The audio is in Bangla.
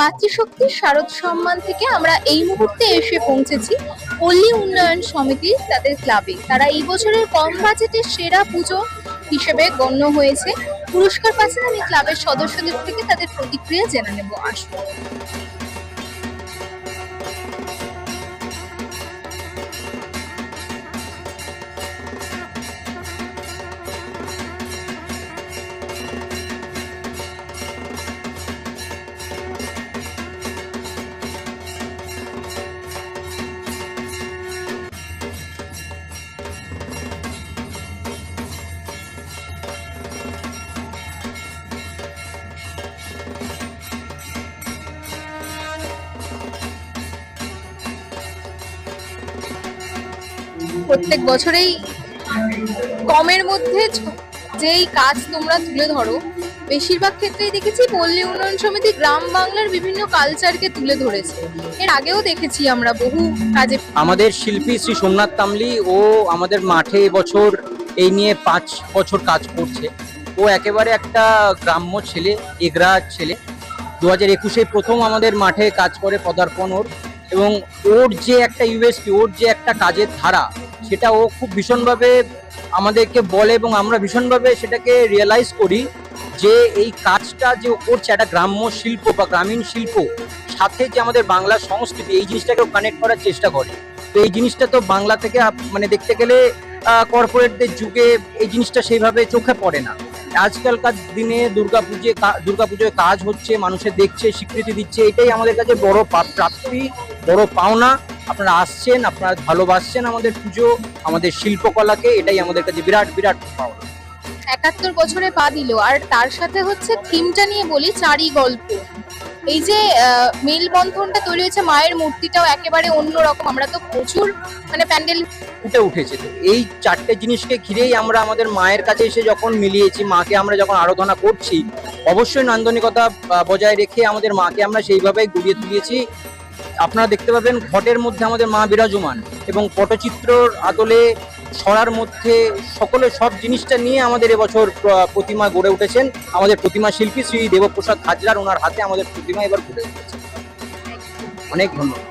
মাতৃশক্তির শারদ সম্মান থেকে আমরা এই মুহূর্তে এসে পৌঁছেছি পল্লী উন্নয়ন সমিতির তাদের ক্লাবে। তারা এই বছরের কম বাজেটের সেরা পুজো হিসেবে গণ্য হয়েছে। পুরস্কার পাচ্ছেন আমি ক্লাবের সদস্যদের থেকে তাদের প্রতিক্রিয়া জেনে নেব। আসুন। প্রত্যেক বছরেই কমের মধ্যে যেই কাজ তোমরা তুলে ধরো, বেশিরভাগ ক্ষেত্রেই দেখেছি পল্লী উন্নয়ন সমিতি গ্রাম বাংলার বিভিন্ন কালচারকে তুলে ধরেছে। এর আগেও দেখেছি আমরা বহু কাজে আমাদের শিল্পী শ্রী সোমনাথ তামলি ও আমাদের মাঠে এবছর এই নিয়ে পাঁচ বছর কাজ করছে। ও একেবারে একটা গ্রাম্য ছেলে, এগরা ছেলে। দু হাজার একুশে প্রথম আমাদের মাঠে কাজ করে পদার্পণ ওর। এবং ওর যে একটা ইউএসপি, ওর যে একটা কাজের ধারা, সেটা ও খুব ভীষণভাবে আমাদেরকে বলে এবং আমরা ভীষণভাবে সেটাকে রিয়েলাইজ করি যে এই কাজটা যে ও করছে, একটা গ্রাম্য শিল্প বা গ্রামীণ শিল্প, সাথে যে আমাদের বাংলা সংস্কৃতি, এই জিনিসটাকেও কানেক্ট করার চেষ্টা করে। তো এই জিনিসটা তো বাংলা থেকে মানে দেখতে গেলে কর্পোরেটদের যুগে এই জিনিসটা সেইভাবে চোখে পড়ে না। আজকালকার দিনে দুর্গাপুজো দুর্গাপুজোয় কাজ হচ্ছে মানুষের দেখছে, স্বীকৃতি দিচ্ছে, এটাই আমাদের কাছে বড় প্রাপ্তি। বড় পাওনা। আপনারা আসছেন আপনারা ভালোবাসছেন আমাদের পুজো আমাদের শিল্পকলাকে এটাই আমাদের কাছে বিরাট বিরাট পাওনা। একাত্তর বছরে পা দিল আর তার সাথে হচ্ছে থিমটা নিয়ে বলি চারি গল্প। এই যে মেলবন্ধনটা তৈরি হয়েছে মায়ের মূর্তিটাও একেবারে অন্যরকম। আমরা তো প্রচুর মানে প্যান্ডেল ফুটে উঠেছে তো। এই চারটে জিনিসকে ঘিরেই আমরা আমাদের মায়ের কাছে এসে যখন মিলিয়েছি মাকে আমরা যখন আরাধনা করছি অবশ্যই নান্দনিকতা বজায় রেখে আমাদের মাকে আমরা সেইভাবেই গড়িয়ে তুলিয়েছি। আপনারা দেখতে পাবেন ঘটের মধ্যে আমাদের মা বিরাজমান এবং পটচিত্রর আদলে ছড়ার মধ্যে সকলে সব জিনিসটা নিয়ে আমাদের এবছর প্রতিমা গড়ে উঠেছেন। আমাদের প্রতিমা শিল্পী শ্রী দেবপ্রসাদ হাজরার ওনার হাতে আমাদের প্রতিমা এবার গড়ে উঠেছে। অনেক ধন্যবাদ।